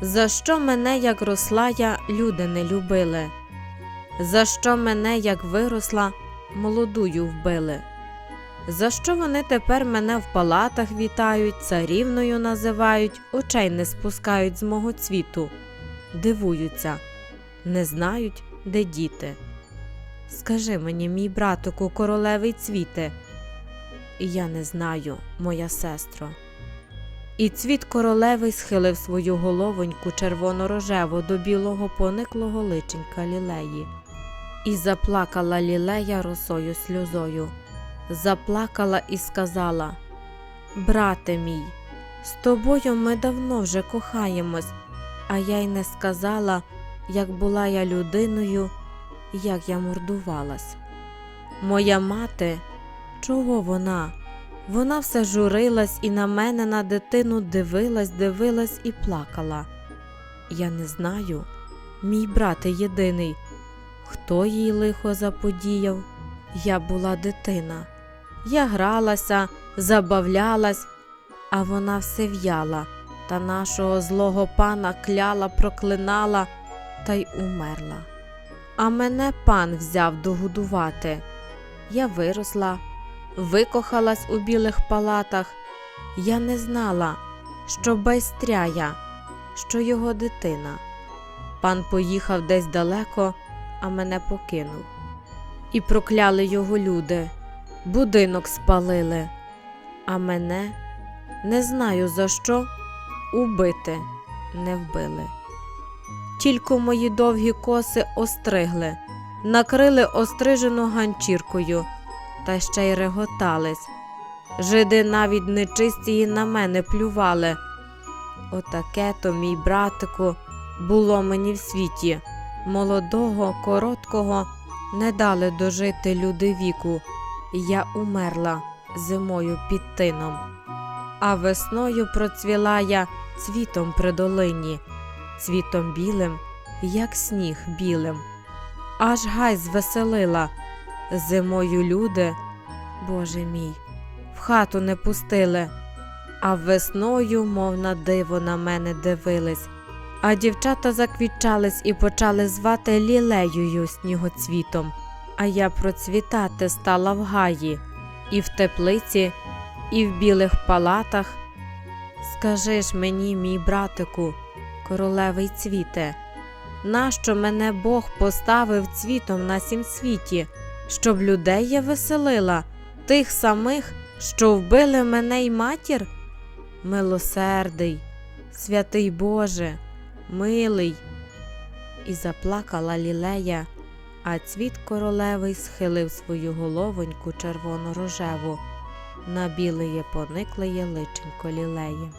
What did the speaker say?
За що мене, як росла я, люди не любили? За що мене, як виросла, молодую вбили? За що вони тепер мене в палатах вітають, царівною називають, очей не спускають з мого цвіту, дивуються, не знають, де діти. Скажи мені, мій братику, королевий цвіте. І я не знаю, моя сестро. І цвіт королевий схилив свою головоньку червоно-рожеву до білого пониклого личенька лілеї. І заплакала лілея росою сльозою. Заплакала і сказала: Брате мій, з тобою ми давно вже кохаємось, а я й не сказала, як була я людиною, як я мордувалась. Моя мати, чого вона? Вона все журилась і на мене, на дитину дивилась, дивилась і плакала. Я не знаю, мій брате єдиний, хто їй лихо заподіяв. Я була дитина. Я гралася, забавлялась, а вона все в'яла та нашого злого пана кляла, проклинала та й умерла. А мене пан взяв догодувати. Я виросла, викохалась у білих палатах. Я не знала, що байстряя, що його дитина. Пан поїхав десь далеко, а мене покинув. І прокляли його люди, будинок спалили, а мене не знаю за що убити не вбили. Тільки мої довгі коси остригли, накрили острижену ганчіркою та ще й реготались. Жиди навіть нечисті й на мене плювали. Отаке то, мій братику, було мені в світі. Молодого, короткого не дали дожити люди віку. Я умерла зимою під тином, а весною процвіла я цвітом при долині, цвітом білим, як сніг білим. Аж гай звеселила. Зимою люди, Боже мій, в хату не пустили, а весною, мов на диво, на мене дивились. А дівчата заквічались і почали звати лілеєю снігоцвітом. А я процвітати стала в гаї, і в теплиці, і в білих палатах. Скажи ж мені, мій братику, королевий цвіте, нащо мене Бог поставив цвітом на сім світі, щоб людей я веселила, тих самих, що вбили мене й матір? Милосердий, святий Боже, милий. І заплакала лілея, а цвіт королевий схилив свою головоньку червоно-рожеву на білеє пониклеє личенько лілеї.